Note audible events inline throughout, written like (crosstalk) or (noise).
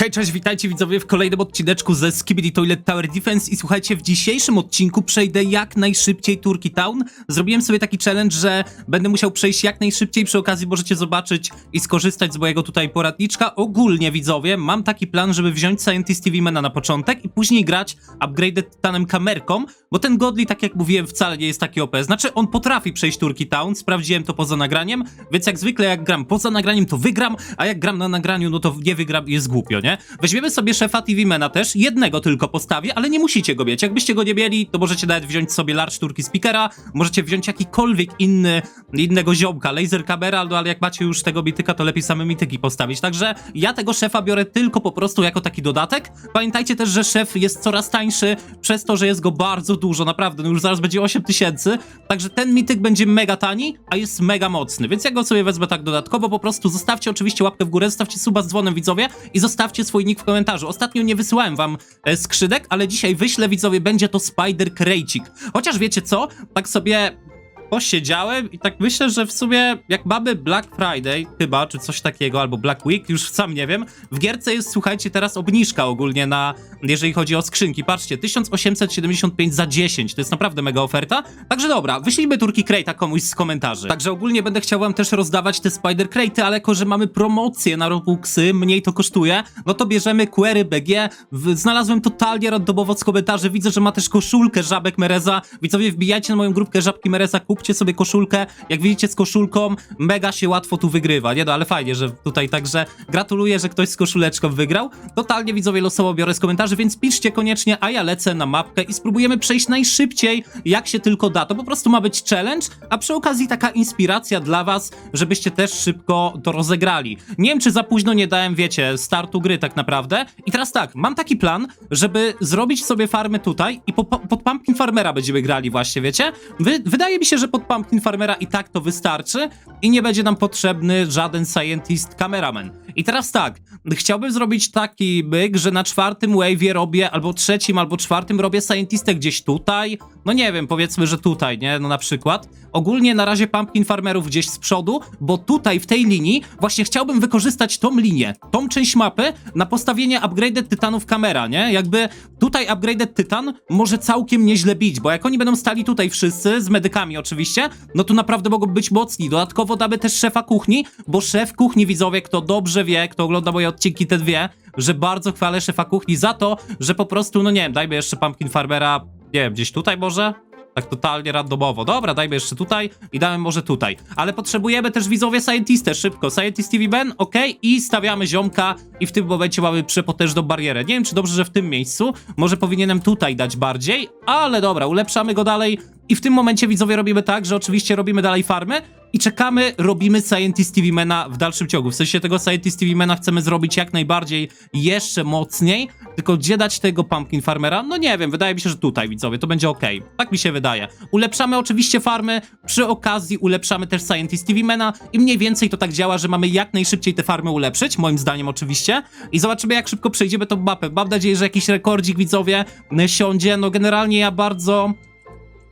Hej, cześć, witajcie widzowie w kolejnym odcineczku ze Skibidi Toilet Tower Defense i słuchajcie, w dzisiejszym odcinku przejdę jak najszybciej Turkey Town. Zrobiłem sobie taki challenge, że będę musiał przejść jak najszybciej, przy okazji możecie zobaczyć i skorzystać z mojego tutaj poradniczka. Ogólnie widzowie, mam taki plan, żeby wziąć Scientist TV Mana na początek i później grać upgraded Titanem kamerką, bo ten Godly, tak jak mówiłem, wcale nie jest taki OP. Znaczy, on potrafi przejść Turkey Town, sprawdziłem to poza nagraniem, więc jak zwykle jak gram poza nagraniem, to wygram, a jak gram na nagraniu, no to nie wygram, jest głupio, nie? Weźmiemy sobie szefa TV Mana też, jednego tylko postawię, ale nie musicie go mieć. Jakbyście go nie mieli, to możecie nawet wziąć sobie Large Turkey Speakera, możecie wziąć jakikolwiek inny, innego ziomka, laser camera, no ale jak macie już tego mityka, to lepiej same mityki postawić. Także ja tego szefa biorę tylko po prostu jako taki dodatek. Pamiętajcie też, że szef jest coraz tańszy, przez to, że jest go bardzo dużo, naprawdę, no już zaraz będzie 8 tysięcy, także ten mityk będzie mega tani, a jest mega mocny, więc ja go sobie wezmę tak dodatkowo, po prostu zostawcie oczywiście łapkę w górę, zostawcie suba z dzwonem widzowie i zostawcie swój nick w komentarzu. Ostatnio nie wysyłałem wam e, skrzydek, ale dzisiaj wyślę widzowie, będzie to Spider Krejcik. Chociaż wiecie co, tak sobie posiedziałem i tak myślę, że w sumie jak mamy Black Friday chyba, czy coś takiego, albo Black Week, już sam nie wiem, w gierce jest, słuchajcie, teraz obniżka ogólnie na, jeżeli chodzi o skrzynki. Patrzcie, 1875 za 10, to jest naprawdę mega oferta. Także dobra, wyślijmy Turkey Crate'a komuś z komentarzy. Także ogólnie będę chciał wam też rozdawać te Spider Crate'y, ale jako, że mamy promocję na Robuxy, mniej to kosztuje, no to bierzemy Query BG. W, znalazłem totalnie randomowo z komentarzy, widzę, że ma też koszulkę Żabek Mereza. Widzowie, wbijajcie na moją grupkę Żabki Mereza, kupcie sobie koszulkę. Jak widzicie z koszulką, mega się łatwo tu wygrywa, nie no, ale fajnie, że tutaj także gratuluję, że ktoś z koszuleczką wygrał. Totalnie widzowie losowo biorę z komentarzy, więc piszcie koniecznie, a ja lecę na mapkę i spróbujemy przejść najszybciej, jak się tylko da. To po prostu ma być challenge, a przy okazji taka inspiracja dla was, żebyście też szybko to rozegrali. Nie wiem, czy za późno nie dałem, wiecie, startu gry tak naprawdę. I teraz tak, mam taki plan, żeby zrobić sobie farmy tutaj i po, pod Pumpkin Farmera będziemy grali właśnie, wiecie? Wy, wydaje mi się, że pod Pumpkin Farmera i tak to wystarczy i nie będzie nam potrzebny żaden scientist cameraman. I teraz tak, chciałbym zrobić taki byk, że na czwartym wave'ie robię, albo trzecim, albo czwartym robię scientistę gdzieś tutaj, no nie wiem, powiedzmy, że tutaj, nie, no na przykład. Ogólnie na razie Pumpkin Farmerów gdzieś z przodu, bo tutaj w tej linii właśnie chciałbym wykorzystać tą linię, tą część mapy na postawienie Upgraded Tytanów kamera, nie? Jakby tutaj Upgraded Tytan może całkiem nieźle bić, bo jak oni będą stali tutaj wszyscy, z medykami oczywiście, no to naprawdę mogą być mocni. Dodatkowo damy też szefa kuchni, bo szef kuchni, widzowie, kto dobrze wie, kto ogląda moje odcinki, te dwie, że bardzo chwalę szefa kuchni za to, że po prostu, no nie wiem, dajmy jeszcze Pumpkin Farmera, nie wiem, gdzieś tutaj może? Tak totalnie randomowo. Dobra, dajmy jeszcze tutaj i damy może tutaj. Ale potrzebujemy też widzowie Scientistę, szybko. Scientist TV Ben, ok, i stawiamy ziomka i w tym momencie mamy przepotężną barierę. Nie wiem, czy dobrze, że w tym miejscu. Może powinienem tutaj dać bardziej, ale dobra, ulepszamy go dalej. I w tym momencie widzowie robimy tak, że oczywiście robimy dalej farmy i czekamy, robimy Scientist TV Mana w dalszym ciągu. W sensie tego Scientist TV Mana chcemy zrobić jak najbardziej jeszcze mocniej, tylko gdzie dać tego Pumpkin Farmera? No nie wiem, wydaje mi się, że tutaj widzowie, to będzie ok. Tak mi się wydaje. Ulepszamy oczywiście farmy, przy okazji ulepszamy też Scientist TV Mana i mniej więcej to tak działa, że mamy jak najszybciej te farmy ulepszyć, moim zdaniem oczywiście. I zobaczymy jak szybko przejdziemy tą mapę. Mam nadzieję, że jakiś rekordzik widzowie siądzie. No generalnie ja bardzo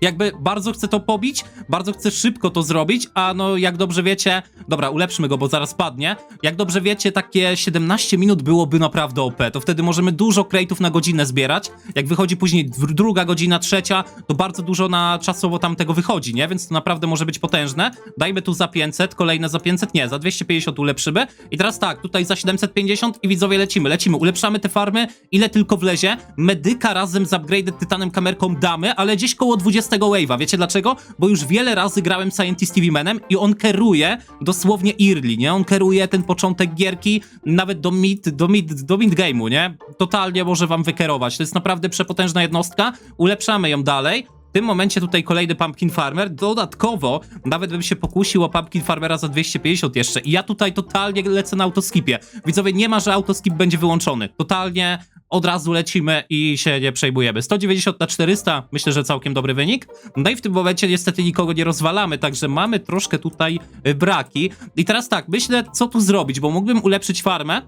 jakby bardzo chcę to pobić, bardzo chcę szybko to zrobić, a no jak dobrze wiecie, dobra, ulepszmy go, bo zaraz padnie. Jak dobrze wiecie, takie 17 minut byłoby naprawdę OP, to wtedy możemy dużo crate'ów na godzinę zbierać. Jak wychodzi później dr- druga godzina, trzecia, to bardzo dużo na czasowo tam tego wychodzi, nie? Więc to naprawdę może być potężne. Dajmy tu za 500, kolejne za 500, nie, za 250 ulepszymy. I teraz tak, tutaj za 750 i widzowie lecimy, lecimy, ulepszamy te farmy, ile tylko wlezie. Medyka razem z upgraded tytanem kamerką damy, ale gdzieś koło 20 wave'a. Wiecie dlaczego? Bo już wiele razy grałem Scientist TV Manem i on keruje dosłownie early, nie? On keruje ten początek gierki nawet do mid, do mid, do mid game'u, nie? Totalnie może wam wykerować. To jest naprawdę przepotężna jednostka. Ulepszamy ją dalej. W tym momencie tutaj kolejny Pumpkin Farmer. Dodatkowo nawet bym się pokusił o Pumpkin Farmera za 250 jeszcze. I ja tutaj totalnie lecę na autoskipie. Widzowie, nie ma, że autoskip będzie wyłączony. Totalnie od razu lecimy i się nie przejmujemy. 190 na 400, myślę, że całkiem dobry wynik. No i w tym momencie niestety nikogo nie rozwalamy, także mamy troszkę tutaj y, braki. I teraz tak, myślę, co tu zrobić, bo mógłbym ulepszyć farmę,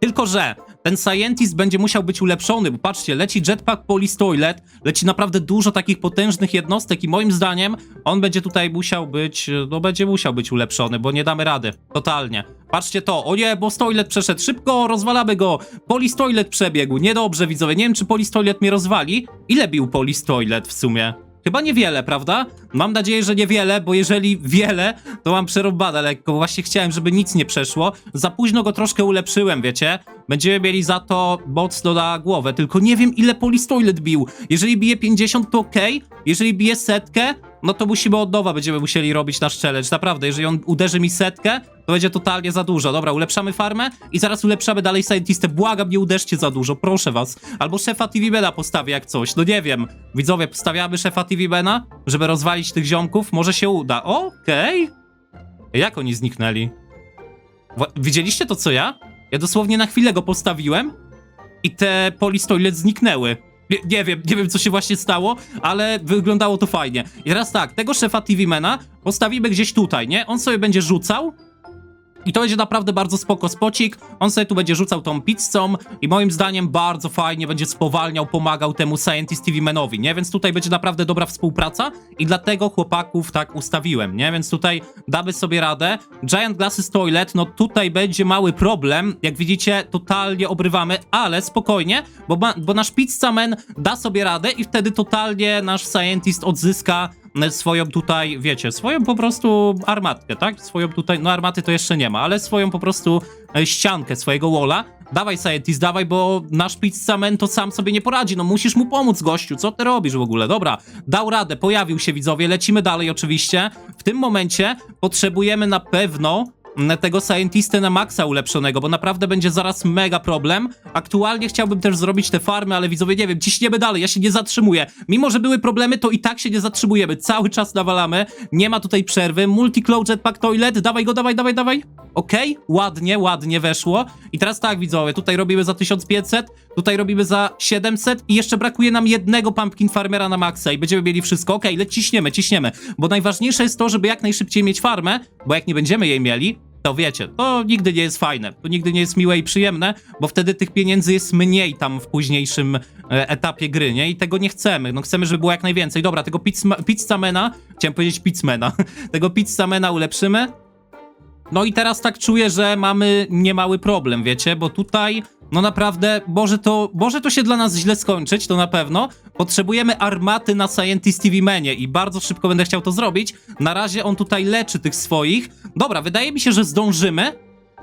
tylko że ten Scientist będzie musiał być ulepszony, bo patrzcie, leci Jetpack Police Toilet, leci naprawdę dużo takich potężnych jednostek i moim zdaniem on będzie tutaj musiał być, no będzie musiał być ulepszony, bo nie damy rady, totalnie. Patrzcie to, o nie, bo Toilet przeszedł, szybko rozwalamy go, Police Toilet przebiegł, niedobrze widzowie, nie wiem czy Police Toilet mnie rozwali, ile bił Police Toilet w sumie? Chyba niewiele, prawda? Mam nadzieję, że niewiele, bo jeżeli wiele, to mam przerąbane lekko, właśnie chciałem, żeby nic nie przeszło. Za późno go troszkę ulepszyłem, wiecie? Będziemy mieli za to mocno na głowę, tylko nie wiem ile Police Toilet bił. Jeżeli bije 50 to okej, jeżeli bije setkę, no to musimy od nowa będziemy musieli robić nasz challenge, naprawdę. Jeżeli on uderzy mi setkę, to będzie totalnie za dużo. Dobra, ulepszamy farmę i zaraz ulepszamy dalej Scientistę. Błagam, nie uderzcie za dużo, proszę was. Albo szefa TV-Mena postawię jak coś, no nie wiem. Widzowie, postawiamy szefa TV-Mena, żeby rozwalić tych ziomków, może się uda. Okej. Jak oni zniknęli? Widzieliście to co ja? Ja dosłownie na chwilę go postawiłem i te Police Toilet zniknęły. Nie, nie wiem, nie wiem co się właśnie stało, ale wyglądało to fajnie. I teraz tak, tego szefa TV-Mana postawimy gdzieś tutaj, nie? On sobie będzie rzucał i to będzie naprawdę bardzo spoko spocik. On sobie tu będzie rzucał tą pizzą i moim zdaniem bardzo fajnie będzie spowalniał, pomagał temu Scientist TV Manowi, nie? Więc tutaj będzie naprawdę dobra współpraca i dlatego chłopaków tak ustawiłem, nie? Więc tutaj damy sobie radę. Giant Glasses Toilet, no tutaj będzie mały problem. Jak widzicie, totalnie obrywamy, ale spokojnie, bo, bo nasz Pizzaman da sobie radę i wtedy totalnie nasz Scientist odzyska swoją tutaj, wiecie, swoją po prostu armatkę, tak? Swoją tutaj, no armaty to jeszcze nie ma, ale swoją po prostu e, ściankę, swojego walla. Dawaj Scientist, dawaj, bo nasz pizzaman to sam sobie nie poradzi, no musisz mu pomóc, gościu, co ty robisz w ogóle? Dobra, dał radę, pojawił się widzowie, lecimy dalej oczywiście. W tym momencie potrzebujemy na pewno tego Scientistę na maksa ulepszonego, bo naprawdę będzie zaraz mega problem. Aktualnie chciałbym też zrobić te farmy, ale widzowie, nie wiem, ciśniemy dalej, ja się nie zatrzymuję. Mimo, że były problemy, to i tak się nie zatrzymujemy. Cały czas nawalamy, nie ma tutaj przerwy. Multi-Cloud Jetpack Toilet, dawaj go, dawaj, dawaj, dawaj. Okej, ładnie, ładnie weszło. I teraz tak, widzowie, tutaj robimy za 1500, tutaj robimy za 700 i jeszcze brakuje nam jednego Pumpkin Farmera na maksa i będziemy mieli wszystko. Okej, okay, ciśniemy, ciśniemy, bo najważniejsze jest to, żeby jak najszybciej mieć farmę, bo jak nie będziemy jej mieli, to wiecie, to nigdy nie jest fajne, to nigdy nie jest miłe i przyjemne, bo wtedy tych pieniędzy jest mniej tam w późniejszym e, etapie gry, nie? I tego nie chcemy, no chcemy, żeby było jak najwięcej. Dobra, tego pizza, pizzamena, chciałem powiedzieć pizzmena, (laughs) tego pizzamena ulepszymy, no i teraz tak czuję, że mamy niemały problem, wiecie, bo tutaj, no naprawdę, może to, może to się dla nas źle skończyć, to na pewno. Potrzebujemy armaty na Scientist TV Menie i bardzo szybko będę chciał to zrobić. Na razie on tutaj leczy tych swoich. Dobra, wydaje mi się, że zdążymy.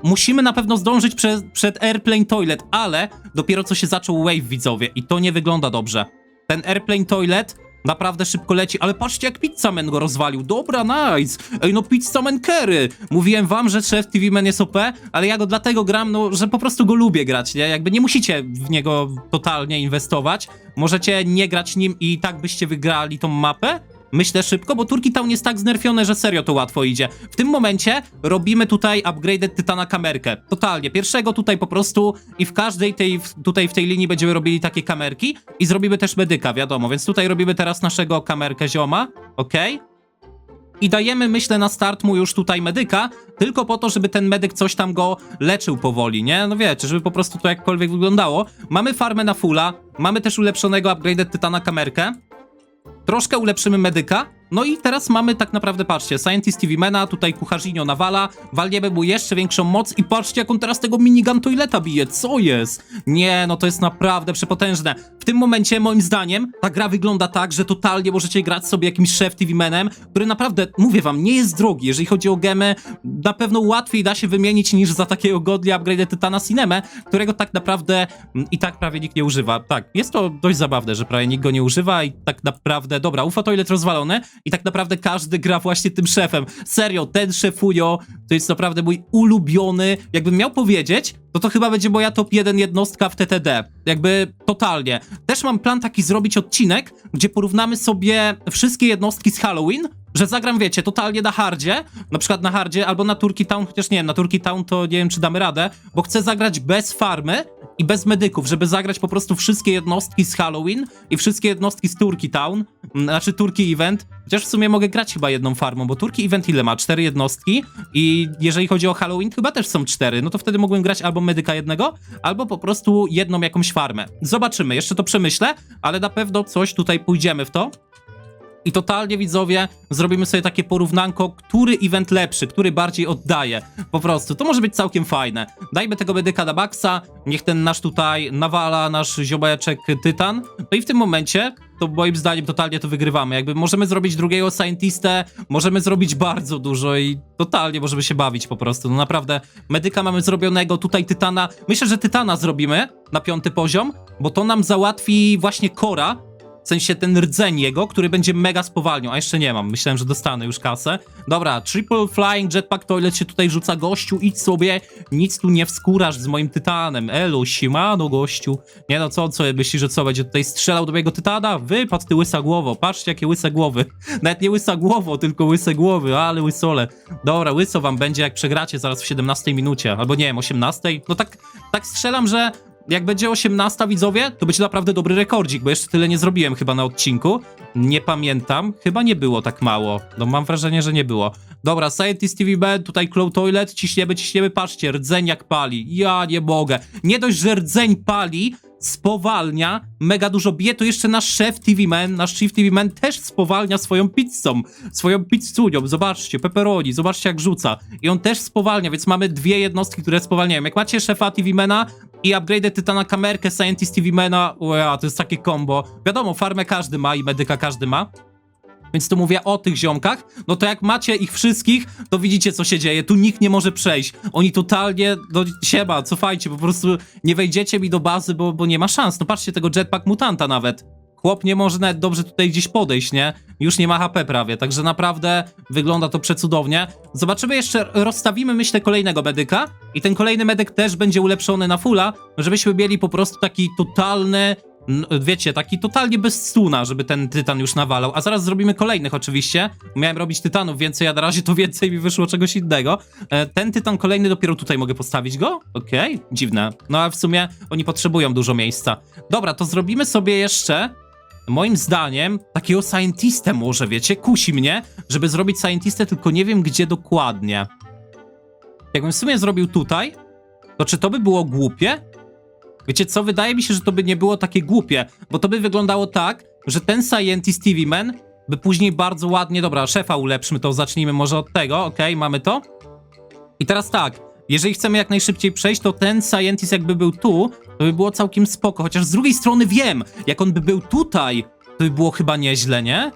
Musimy na pewno zdążyć prze, przed Airplane Toilet, ale dopiero co się zaczął wave, widzowie, i to nie wygląda dobrze. Ten Airplane Toilet naprawdę szybko leci, ale patrzcie jak Pizzaman go rozwalił. Dobra, nice. Ej, no Pizzaman Kerry. Mówiłem wam, że szef TV Man jest OP, ale ja go dlatego gram, no, że po prostu go lubię grać, nie? Jakby nie musicie w niego totalnie inwestować. Możecie nie grać nim i tak byście wygrali tą mapę. Myślę szybko, bo Turki Town jest tak znerfione, że serio to łatwo idzie. W tym momencie robimy tutaj upgraded Tytana kamerkę. Totalnie. Pierwszego tutaj po prostu i w każdej tej, w- tutaj w tej linii będziemy robili takie kamerki i zrobimy też medyka, wiadomo. Więc tutaj robimy teraz naszego kamerkę zioma, okej? I dajemy, myślę, na start mu już tutaj medyka, tylko po to, żeby ten medyk coś tam go leczył powoli, nie? No wiecie, żeby po prostu to jakkolwiek wyglądało. Mamy farmę na fulla, mamy też ulepszonego upgraded Tytana kamerkę. Troszkę ulepszymy medyka. No i teraz mamy tak naprawdę, patrzcie, Scientist TV Mena, tutaj kucharzinio nawala, walniemy mu jeszcze większą moc i patrzcie jak on teraz tego minigun toileta bije, co jest? Nie, no to jest naprawdę przepotężne. W tym momencie, moim zdaniem, ta gra wygląda tak, że totalnie możecie grać sobie jakimś szef TV Menem, który naprawdę, mówię wam, nie jest drogi, jeżeli chodzi o gemy, na pewno łatwiej da się wymienić niż za takiego godli upgrade Tytana Cinemę, którego tak naprawdę mm, i tak prawie nikt nie używa. Tak, jest to dość zabawne, że prawie nikt go nie używa i tak naprawdę, dobra, UFO Toilet rozwalony i tak naprawdę każdy gra właśnie tym szefem. Serio, ten szefunio to jest naprawdę mój ulubiony, jakbym miał powiedzieć, to to chyba będzie moja top 1 jednostka w TTD. Jakby totalnie. Też mam plan taki zrobić odcinek, gdzie porównamy sobie wszystkie jednostki z Halloween, że zagram, wiecie, totalnie na hardzie, na przykład na hardzie, albo na Turkey Town, chociaż nie wiem, na Turkey Town to nie wiem, czy damy radę, bo chcę zagrać bez farmy i bez medyków, żeby zagrać po prostu wszystkie jednostki z Halloween i wszystkie jednostki z Turkey Town, m, znaczy Turkey Event, chociaż w sumie mogę grać chyba jedną farmą, bo Turkey Event ile ma? Cztery jednostki i jeżeli chodzi o Halloween, chyba też są cztery, no to wtedy mogłem grać albo medyka jednego, albo po prostu jedną jakąś farmę. Zobaczymy, jeszcze to przemyślę, ale na pewno coś tutaj pójdziemy w to. I totalnie widzowie, zrobimy sobie takie porównanko, który event lepszy, który bardziej oddaje. Po prostu, to może być całkiem fajne. Dajmy tego medyka na maksa, niech ten nasz tutaj nawala, nasz ziomeczek tytan. No i w tym momencie, to moim zdaniem totalnie to wygrywamy. Jakby możemy zrobić drugiego scientistę, możemy zrobić bardzo dużo i totalnie możemy się bawić po prostu. No naprawdę, medyka mamy zrobionego, tutaj tytana. Myślę, że tytana zrobimy na piąty poziom, bo to nam załatwi właśnie Kora, w sensie ten rdzeń jego, który będzie mega spowalniał, a jeszcze nie mam. Myślałem, że dostanę już kasę. Dobra, triple flying jetpack toilet się tutaj rzuca gościu, idź sobie, nic tu nie wskórasz z moim tytanem. Elu, simano gościu. Nie no, co, co, myślisz, że co, będzie tutaj strzelał do mojego tytana? Wypadł ty łysa głowo, patrzcie jakie łyse głowy. (laughs) Nawet nie łysa głowo, tylko łyse głowy, ale łysole. Dobra, łyso wam będzie jak przegracie zaraz w 17 minucie, albo nie wiem, 18. No tak, tak strzelam, że jak będzie 18 widzowie, to będzie naprawdę dobry rekordzik, bo jeszcze tyle nie zrobiłem chyba na odcinku. Nie pamiętam, chyba nie było tak mało. No mam wrażenie, że nie było. Dobra, Scientist TV Band, tutaj Clow Toilet, ciśniemy, ciśniemy, patrzcie, rdzeń jak pali. Ja nie mogę. Nie dość, że rdzeń pali, spowalnia, mega dużo bije, to jeszcze nasz szef TV Man, nasz Chief TV Man też spowalnia swoją pizzą, swoją pizzunią, zobaczcie, pepperoni, zobaczcie jak rzuca. I on też spowalnia, więc mamy dwie jednostki, które spowalniają. Jak macie szefa TV Mana i upgrade Tytana kamerkę Scientist TV Mana, ua, to jest takie combo. Wiadomo, farmę każdy ma i medyka każdy ma. Więc tu mówię o tych ziomkach, no to jak macie ich wszystkich, to widzicie co się dzieje, tu nikt nie może przejść. Oni totalnie, no siema, cofajcie, po prostu nie wejdziecie mi do bazy, bo, bo nie ma szans. No patrzcie tego jetpack mutanta nawet. Chłop nie może nawet dobrze tutaj gdzieś podejść, nie? Już nie ma HP prawie, także naprawdę wygląda to przecudownie. Zobaczymy jeszcze, rozstawimy myślę kolejnego medyka i ten kolejny medyk też będzie ulepszony na fulla, żebyśmy mieli po prostu taki totalny wiecie, taki totalnie bez stuna, żeby ten tytan już nawalał. A zaraz zrobimy kolejnych oczywiście. Miałem robić tytanów więcej, a na razie to więcej mi wyszło czegoś innego. E, ten tytan kolejny dopiero tutaj mogę postawić go? Okej, dziwne. No a w sumie oni potrzebują dużo miejsca. Dobra, to zrobimy sobie jeszcze moim zdaniem takiego scientistę może, wiecie, kusi mnie, żeby zrobić scientistę, tylko nie wiem gdzie dokładnie. Jakbym w sumie zrobił tutaj, to czy to by było głupie? Wiecie co, wydaje mi się, że to by nie było takie głupie, bo to by wyglądało tak, że ten Scientist TV Man by później bardzo ładnie, dobra, szefa ulepszmy to, zacznijmy może od tego, okej, mamy to. I teraz tak, jeżeli chcemy jak najszybciej przejść, to ten Scientist jakby był tu, to by było całkiem spoko, chociaż z drugiej strony wiem, jak on by był tutaj, to by było chyba nieźle, nie?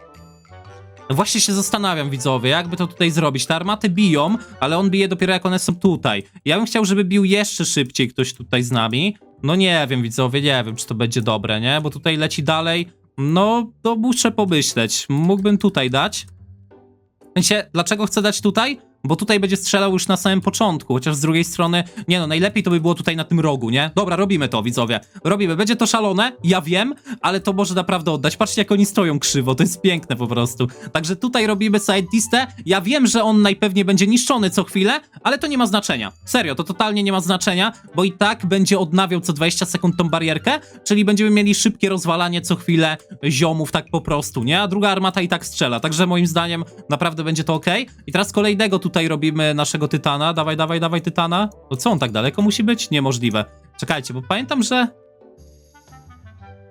No właśnie się zastanawiam, widzowie, jakby to tutaj zrobić. Te armaty biją, ale on bije dopiero jak one są tutaj. Ja bym chciał, żeby bił jeszcze szybciej ktoś tutaj z nami. No nie wiem, widzowie, nie wiem, czy to będzie dobre, nie? Bo tutaj leci dalej. No, to muszę pomyśleć. Mógłbym tutaj dać. W sensie, dlaczego chcę dać tutaj? Bo tutaj będzie strzelał już na samym początku, chociaż z drugiej strony, nie no, najlepiej to by było tutaj na tym rogu, nie? Dobra, robimy to, widzowie. Robimy. Będzie to szalone, ja wiem, ale to może naprawdę oddać. Patrzcie, jak oni stoją krzywo, to jest piękne po prostu. Także tutaj robimy scientistę. Ja wiem, że on najpewniej będzie niszczony co chwilę, ale to nie ma znaczenia. Serio, to totalnie nie ma znaczenia, bo i tak będzie odnawiał co 20 sekund tą barierkę, czyli będziemy mieli szybkie rozwalanie co chwilę ziomów tak po prostu, nie? A druga armata i tak strzela, także moim zdaniem naprawdę będzie to ok. I teraz kolejnego tutaj robimy naszego tytana. Dawaj, dawaj, dawaj tytana. No co on tak daleko musi być? Niemożliwe. Czekajcie, bo pamiętam, że...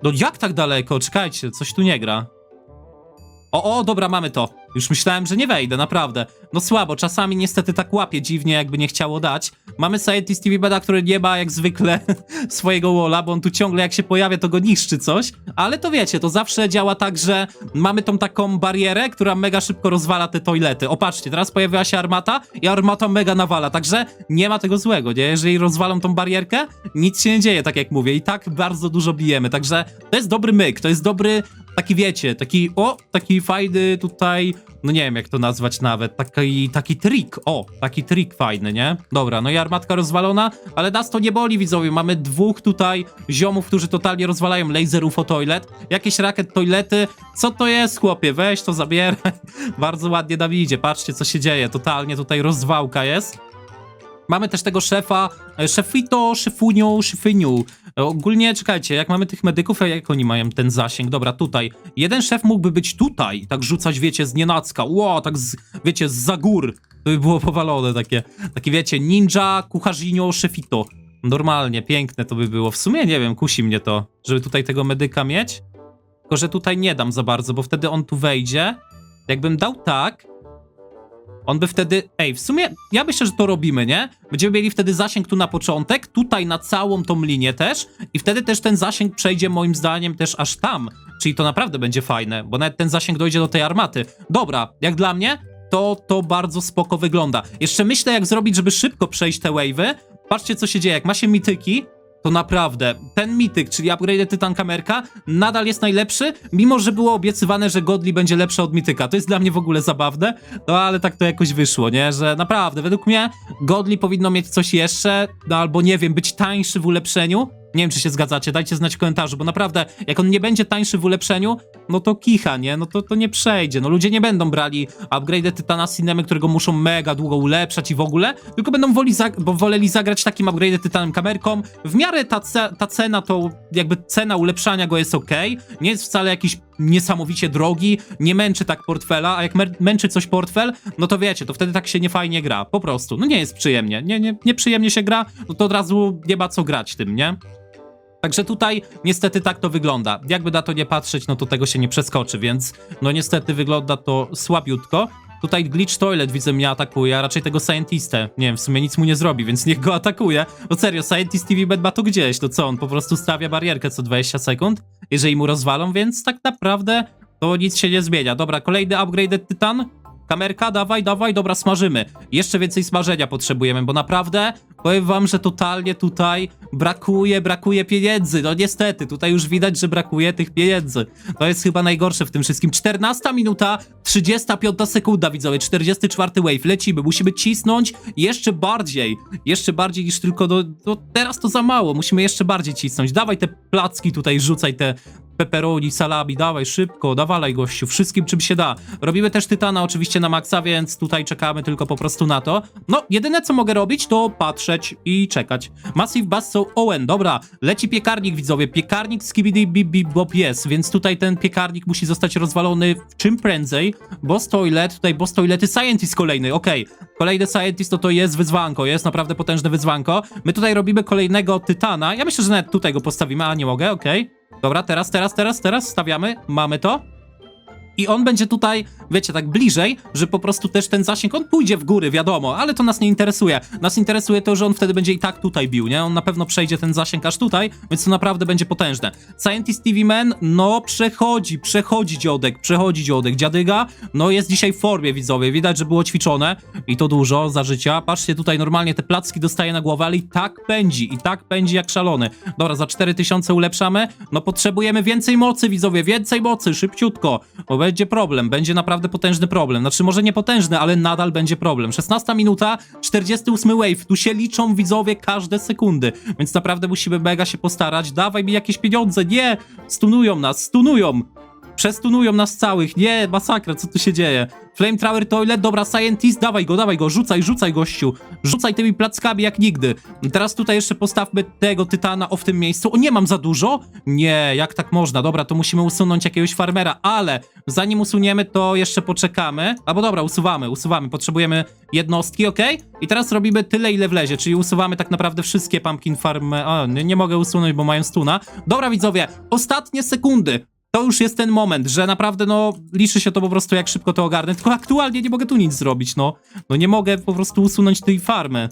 No jak tak daleko? Czekajcie, coś tu nie gra. O, o, dobra, mamy to. Już myślałem, że nie wejdę, naprawdę. No słabo, czasami niestety tak łapie dziwnie, jakby nie chciało dać. Mamy Scientist TV Beda, który nie ma jak zwykle (laughs) swojego walla, bo on tu ciągle jak się pojawia, to go niszczy coś. Ale to wiecie, to zawsze działa tak, że mamy tą taką barierę, która mega szybko rozwala te toilety. O, patrzcie, teraz pojawiła się armata i armata mega nawala, także nie ma tego złego, nie? Jeżeli rozwalą tą barierkę, nic się nie dzieje, tak jak mówię. I tak bardzo dużo bijemy, także to jest dobry myk, to jest dobry taki wiecie, taki, o, taki fajny tutaj, no nie wiem jak to nazwać nawet, taki, taki trik, o, taki trik fajny, nie? Dobra, no i armatka rozwalona, ale nas to nie boli, widzowie, mamy dwóch tutaj ziomów, którzy totalnie rozwalają laser UFO toilet, jakieś rakiet toilety, co to jest, chłopie, weź to zabieraj, (laughs) bardzo ładnie Dawidzie, patrzcie co się dzieje, totalnie tutaj rozwałka jest. Mamy też tego szefa, e, szefito, szefunio, szefinio. E, Ogólnie, czekajcie, jak mamy tych medyków, a jak oni mają ten zasięg? Dobra, tutaj. Jeden szef mógłby być tutaj, tak rzucać, wiecie, z nienacka. Ło, tak, z, wiecie, z za gór. To by było powalone takie. Takie, wiecie, ninja, kucharzinio, szefito. Normalnie, piękne to by było. W sumie nie wiem, kusi mnie to, żeby tutaj tego medyka mieć. Tylko, że tutaj nie dam za bardzo, bo wtedy on tu wejdzie. Jakbym dał tak, on by wtedy. Ej, w sumie ja myślę, że to robimy, nie? Będziemy mieli wtedy zasięg tu na początek, tutaj na całą tą linię też, i wtedy też ten zasięg przejdzie moim zdaniem też aż tam. Czyli to naprawdę będzie fajne, bo nawet ten zasięg dojdzie do tej armaty. Dobra, jak dla mnie, to to bardzo spoko wygląda. Jeszcze myślę, jak zrobić, żeby szybko przejść te wave'y. Patrzcie, co się dzieje. Jak ma się mityki, to naprawdę ten mityk, czyli upgrade Tytan Kamerka, nadal jest najlepszy, mimo że było obiecywane, że Godly będzie lepsza od mityka. To jest dla mnie w ogóle zabawne, no ale tak to jakoś wyszło, nie? Że naprawdę, według mnie Godly powinno mieć coś jeszcze, no albo nie wiem, być tańszy w ulepszeniu. Nie wiem, czy się zgadzacie, dajcie znać w komentarzu, bo naprawdę, jak on nie będzie tańszy w ulepszeniu, no to kicha, nie? No to, to nie przejdzie. No ludzie nie będą brali upgrade Tytana Cinemy, którego muszą mega długo ulepszać i w ogóle, tylko będą woli bo woleli zagrać takim upgrade Tytanem kamerką. W miarę ta, ce- ta cena to, jakby cena ulepszania go jest ok, nie jest wcale jakiś niesamowicie drogi, nie męczy tak portfela, a jak mę- męczy coś portfel, no to wiecie, to wtedy tak się nie fajnie gra, po prostu. No nie jest przyjemnie, nie, nie, nie przyjemnie się gra, no to od razu nie ma co grać tym, nie? Także tutaj niestety tak to wygląda. Jakby na to nie patrzeć, no to tego się nie przeskoczy, więc no niestety wygląda to słabiutko. Tutaj Glitch Toilet widzę mnie atakuje, a raczej tego Scientistę. Nie wiem, w sumie nic mu nie zrobi, więc niech go atakuje. No serio, Scientist TV Bed ma to gdzieś, to co, on po prostu stawia barierkę co 20 sekund, jeżeli mu rozwalą, więc tak naprawdę to nic się nie zmienia. Dobra, kolejny upgrade Tytan. Kamerka, dawaj, dawaj, dobra, smażymy. Jeszcze więcej smażenia potrzebujemy, bo naprawdę powiem wam, że totalnie tutaj brakuje, brakuje pieniędzy. No niestety, tutaj już widać, że brakuje tych pieniędzy. To jest chyba najgorsze w tym wszystkim. 14 minuta, 35 sekunda, widzowie, 44 wave, lecimy, musimy cisnąć jeszcze bardziej, jeszcze bardziej niż tylko, do, do teraz to za mało, musimy jeszcze bardziej cisnąć. Dawaj te placki tutaj, rzucaj te pepperoni, salami, dawaj szybko, dawalaj gościu, wszystkim czym się da. Robimy też Tytana oczywiście na maksa, więc tutaj czekamy tylko po prostu na to. No, jedyne co mogę robić to patrzeć i czekać. Massive Bass so Owen, dobra, leci piekarnik widzowie, piekarnik Skibidi Bip Bip Bop jest, więc tutaj ten piekarnik musi zostać rozwalony czym prędzej. Boss Toilet, tutaj Boss Toilety Scientist kolejny, okej. Kolejny Scientist to to jest wyzwanko, jest naprawdę potężne wyzwanko. My tutaj robimy kolejnego Tytana, ja myślę, że nawet tutaj go postawimy, a nie mogę, okej. Dobra, teraz, teraz, teraz, teraz stawiamy. Mamy to. I on będzie tutaj, wiecie, tak bliżej, że po prostu też ten zasięg, on pójdzie w góry, wiadomo, ale to nas nie interesuje. Nas interesuje to, że on wtedy będzie i tak tutaj bił, nie? On na pewno przejdzie ten zasięg aż tutaj, więc to naprawdę będzie potężne. Scientist TV Man, no przechodzi, przechodzi dziodek, przechodzi dziodek. Dziadyga, no jest dzisiaj w formie, widzowie, widać, że było ćwiczone i to dużo za życia. Patrzcie, tutaj normalnie te placki dostaje na głowę, ale i tak pędzi, i tak pędzi jak szalony. Dobra, za 4000 ulepszamy, no potrzebujemy więcej mocy, widzowie, więcej mocy, szybciutko, bo będzie problem, będzie naprawdę potężny problem. Znaczy, może nie potężny, ale nadal będzie problem. 16 minuta, 48 wave, tu się liczą widzowie każde sekundy, więc naprawdę musimy mega się postarać. Dawaj mi jakieś pieniądze, nie! Stunują nas, stunują! Przestunują nas całych, nie, masakra, co tu się dzieje? Flamethrower Toilet, dobra, Scientist, dawaj go, dawaj go, rzucaj, rzucaj gościu, rzucaj tymi plackami jak nigdy. Teraz tutaj jeszcze postawmy tego Tytana o w tym miejscu, o nie mam za dużo? Nie, jak tak można, dobra, to musimy usunąć jakiegoś farmera, ale zanim usuniemy, to jeszcze poczekamy, albo dobra, usuwamy, usuwamy, potrzebujemy jednostki, ok? I teraz robimy tyle, ile wlezie, czyli usuwamy tak naprawdę wszystkie pumpkin farmy, o, nie, nie mogę usunąć, bo mają stuna. Dobra, widzowie, ostatnie sekundy, to już jest ten moment, że naprawdę, no, liczy się to po prostu, jak szybko to ogarnę. Tylko aktualnie nie mogę tu nic zrobić, no. No nie mogę po prostu usunąć tej farmy.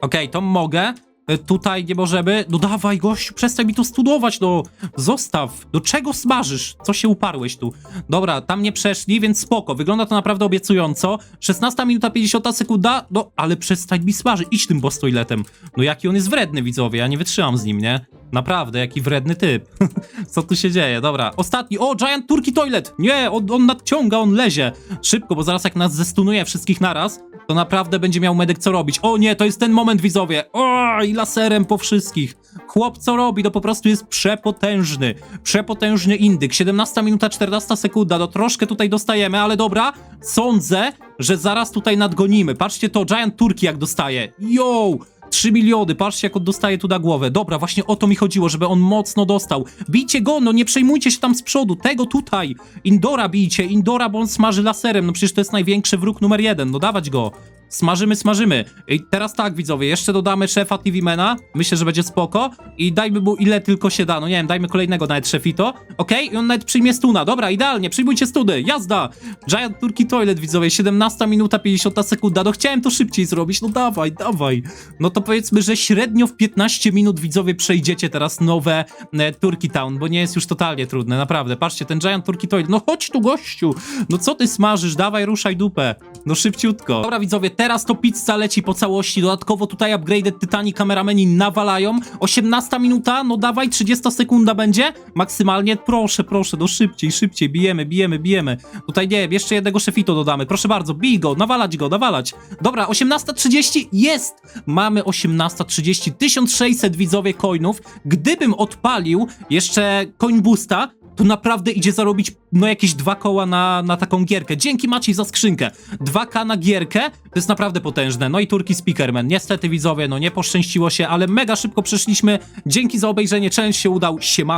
Okej, to mogę. Y, Tutaj nie możemy. No dawaj, gościu, przestań mi to studować, no. Zostaw. Do czego smażysz? Co się uparłeś tu? Dobra, tam nie przeszli, więc spoko. Wygląda to naprawdę obiecująco. 16 minuta 50 sekunda. No, ale przestań mi smażyć. Idź tym boss toiletem. No jaki on jest wredny, widzowie. Ja nie wytrzymam z nim, nie? Naprawdę, jaki wredny typ. (laughs) Co tu się dzieje? Dobra, ostatni. O, Giant Turkey Toilet! Nie, on, on nadciąga, on lezie. Szybko, bo zaraz jak nas zestunuje wszystkich naraz, to naprawdę będzie miał medyk co robić. O nie, to jest ten moment, widzowie. O, i laserem po wszystkich. Chłop co robi, to po prostu jest przepotężny. Przepotężny indyk. 17 minuta 14 sekunda, no troszkę tutaj dostajemy, ale dobra. Sądzę, że zaraz tutaj nadgonimy. Patrzcie to, Giant Turkey jak dostaje. Yo! 3 miliony, patrzcie jak on dostaje tu na głowę. Dobra, właśnie o to mi chodziło, żeby on mocno dostał. Bijcie go, no nie przejmujcie się tam z przodu, tego tutaj. Indora bijcie, Indora, bo on smaży laserem, no przecież to jest największy wróg numer jeden, no dawać go. Smażymy, smażymy. I teraz tak, widzowie, jeszcze dodamy szefa TV-mena. Myślę, że będzie spoko. I dajmy mu ile tylko się da. No nie wiem, dajmy kolejnego nawet szefito. Okej? I on nawet przyjmie stuna. Dobra, idealnie, przyjmujcie study. Jazda! Giant Turkey Toilet, widzowie, 17 minuta, 50 sekunda. No chciałem to szybciej zrobić, no dawaj, dawaj. No to powiedzmy, że średnio w 15 minut, widzowie, przejdziecie teraz nowe e, Turkey Town, bo nie jest już totalnie trudne, naprawdę. Patrzcie, ten Giant Turkey Toilet, no chodź tu, gościu. No co ty smażysz? Dawaj, ruszaj dupę. No szybciutko. Dobra, widzowie, teraz to pizza leci po całości. Dodatkowo tutaj upgraded Tytani kamerameni nawalają. 18 minuta, no dawaj, 30 sekunda będzie. Maksymalnie, proszę, proszę, no szybciej, szybciej, bijemy, bijemy, bijemy. Tutaj nie jeszcze jednego szefito dodamy. Proszę bardzo, bij go, nawalać go, nawalać. Dobra, 18.30 jest! Mamy 18.30, 1600 widzowie coinów. Gdybym odpalił jeszcze coin boosta, to naprawdę idzie zarobić no jakieś dwa koła na, na taką gierkę. Dzięki Maciej za skrzynkę. 2K na gierkę, to jest naprawdę potężne. No i Turki Speakerman. Niestety widzowie, no nie poszczęściło się, ale mega szybko przeszliśmy. Dzięki za obejrzenie, challenge się udał. Siemano.